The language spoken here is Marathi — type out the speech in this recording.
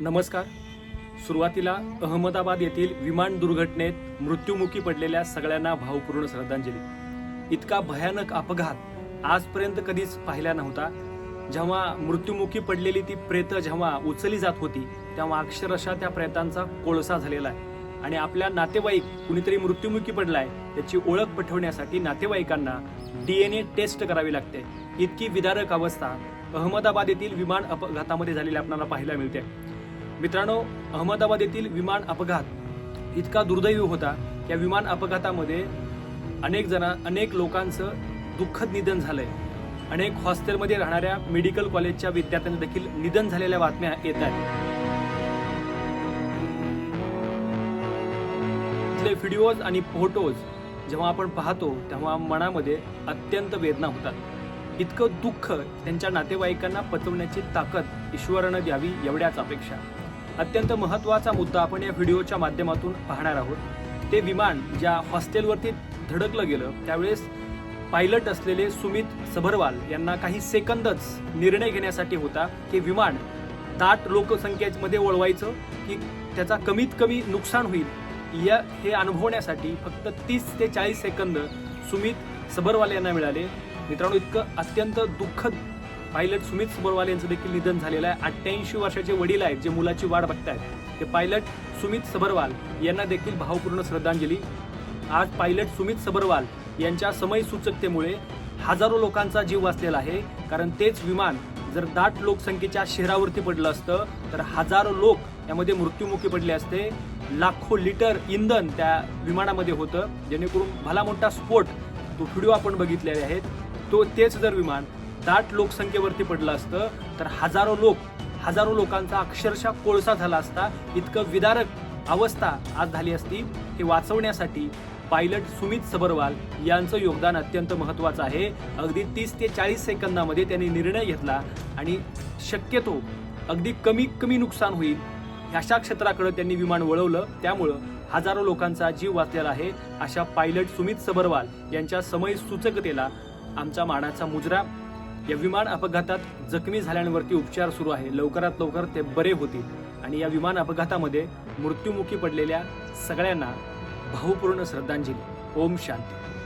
नमस्कार. सुरुवातीला अहमदाबाद येथील विमान दुर्घटनेत मृत्युमुखी पडलेल्या सगळ्यांना भावपूर्ण श्रद्धांजली. इतका भयानक अपघात आजपर्यंत कधीच पाहिला नव्हता. जेव्हा मृत्युमुखी पडलेली ती प्रेत जेव्हा उचलली जात होती तेव्हा अक्षरशः त्या प्रेतांचा कोळसा झालेला आहे. आणि आपल्या नातेवाईक कुणीतरी मृत्युमुखी पडलाय त्याची ओळख पटवण्यासाठी नातेवाईकांना डीएनए टेस्ट करावी लागते. इतकी विदारक अवस्था अहमदाबाद येथील विमान अपघातामध्ये झालेली आपल्याला पाहायला मिळते. मित्रांनो अहमदाबाद येथील विमान अपघात इतका दुर्दैवी होता या विमान अपघातामध्ये अनेक जण अनेक लोकांचं दुःखद निधन झालंय. अनेक हॉस्टेलमध्ये राहणाऱ्या मेडिकल कॉलेजच्या विद्यार्थ्यांना देखील निधन झालेल्या बातम्या येत आहेत. इथले व्हिडिओज आणि फोटोज जेव्हा आपण पाहतो तेव्हा मनामध्ये अत्यंत वेदना होतात. इतकं दुःख त्यांच्या नातेवाईकांना पचवण्याची ताकद ईश्वरानं द्यावी एवढ्याच अपेक्षा. अत्यंत महत्त्वाचा मुद्दा आपण या व्हिडिओच्या माध्यमातून पाहणार आहोत. ते विमान ज्या हॉस्टेलवरती धडकलं गेलं त्यावेळेस पायलट असलेले सुमित सभरवाल यांना काही सेकंदच निर्णय घेण्यासाठी होता की विमान दाट लोकसंख्येमध्ये वळवायचं की त्याचा कमीत कमी नुकसान होईल या हे अनुभवण्यासाठी फक्त तीस ते चाळीस सेकंद सुमित सबरवाल यांना मिळाले. मित्रांनो इतकं अत्यंत दुःखद पायलट सुमित सबरवाल यांचं देखील निधन झालेलं आहे. अठ्ठ्याऐंशी वर्षाचे वडील आहेत जे मुलाची वाट बघतायत. ते पायलट सुमित सबरवाल यांना देखील भावपूर्ण श्रद्धांजली. आज पायलट सुमित सबरवाल यांच्या समयसूचकतेमुळे हजारो लोकांचा जीव वाचलेला आहे. कारण तेच विमान जर दाट लोकसंख्येच्या शहरावरती पडलं असतं तर हजारो लोक यामध्ये मृत्युमुखी पडले असते. लाखो लिटर इंधन त्या विमानामध्ये होतं. जेणेकरून भला मोठा स्फोट तो व्हिडिओ आपण बघितलेले आहेत. तो तेच जर विमान दाट लोकसंख्येवरती पडलं असतं तर हजारो लोक हजारो लोकांचा अक्षरशः कोळसा झाला असता. इतकं विदारक अवस्था आज झाली असती हे वाचवण्यासाठी पायलट सुमित सबरवाल यांचं योगदान अत्यंत महत्त्वाचं आहे. अगदी तीस ते चाळीस सेकंदामध्ये त्यांनी निर्णय घेतला आणि शक्यतो अगदी कमी कमी नुकसान होईल अशा क्षेत्राकडे त्यांनी विमान वळवलं. त्यामुळं हजारो लोकांचा जीव वाचलेला आहे. अशा पायलट सुमित सबरवाल यांच्या समय सूचकतेला आमचा मानाचा मुजरा. या विमान अपघातात जखमी झाल्यांवरती उपचार सुरू आहे. लवकरात लवकर ते बरे होतील. आणि या विमान अपघातामध्ये मृत्युमुखी पडलेल्या सगळ्यांना भावपूर्ण श्रद्धांजली. ओम शांती.